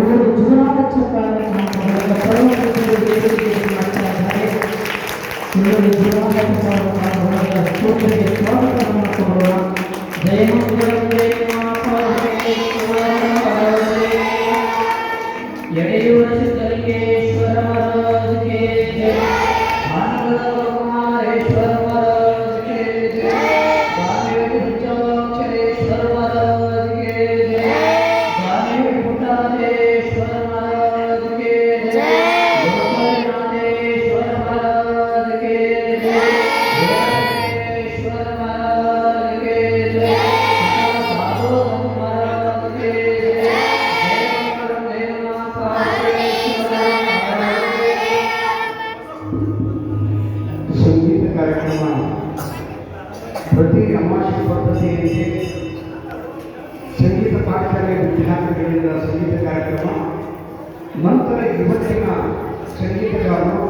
ಇವರು ಜೀವನಾಧ್ಯಕ್ಷ ಕಾರ್ಯಕ್ರಮದ ಪ್ರತಿ ಅಮಾವಾಸ್ಯೆ ಪದ್ಧತಿಯಂತೆ ಸಂಗೀತ ಪಾಠಶಾಲೆ ವಿದ್ಯಾರ್ಥಿಗಳಿಂದ ಸಂಗೀತ ಕಾರ್ಯಕ್ರಮ, ನಂತರ ಇವತ್ತಿನ ಸಂಗೀತಗಾರರು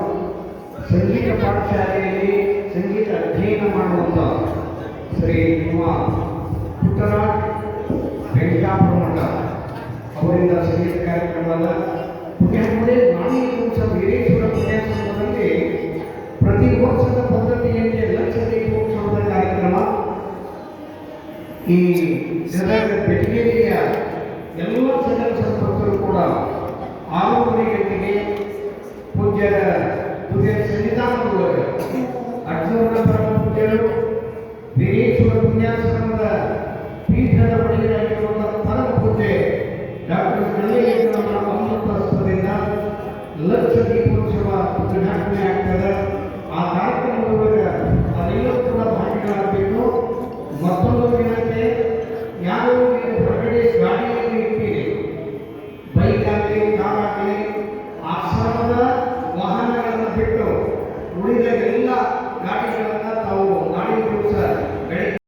ಸಂಗೀತ ಪಾಠಶಾಲೆಯಲ್ಲಿ ಸಂಗೀತ ಅಧ್ಯಯನ ಮಾಡುವಂಥ ಶ್ರೀ ನಿಮ್ಮ ಪುಟ್ಟರಾಜ್ ವೆಂಕಟಾಪುರ ಮಠ ಅವರಿಂದ ಸಂಗೀತ ಕಾರ್ಯಕ್ರಮದ ಪುಣ್ಯ ನಾಣಿ ವಂಶ ವೀರೇಶ್ವರ ಬೇರೆ ಈ ಗದಗ ಬೆಟಿಗೇರಿಯ ಎಲ್ಲ ಸಕಲ ಸಂಪರ್ಕರು ಕೂಡ ಆರೋಗ್ಯ ಗಂಟೆಗೆ ಪೂಜ್ಯರ ಪೂಜ್ಯ ಸನ್ನಿಧಾನದೊಳಗೆ ಅರ್ಜುನ ಪರಮ ಪೂಜ್ಯರು ವೀರೇಶ್ವರ ಪುಣ್ಯಾಶ್ರಮದ ಪೀಠದ ಆಶ್ರಮದ ವಾಹನಗಳನ್ನು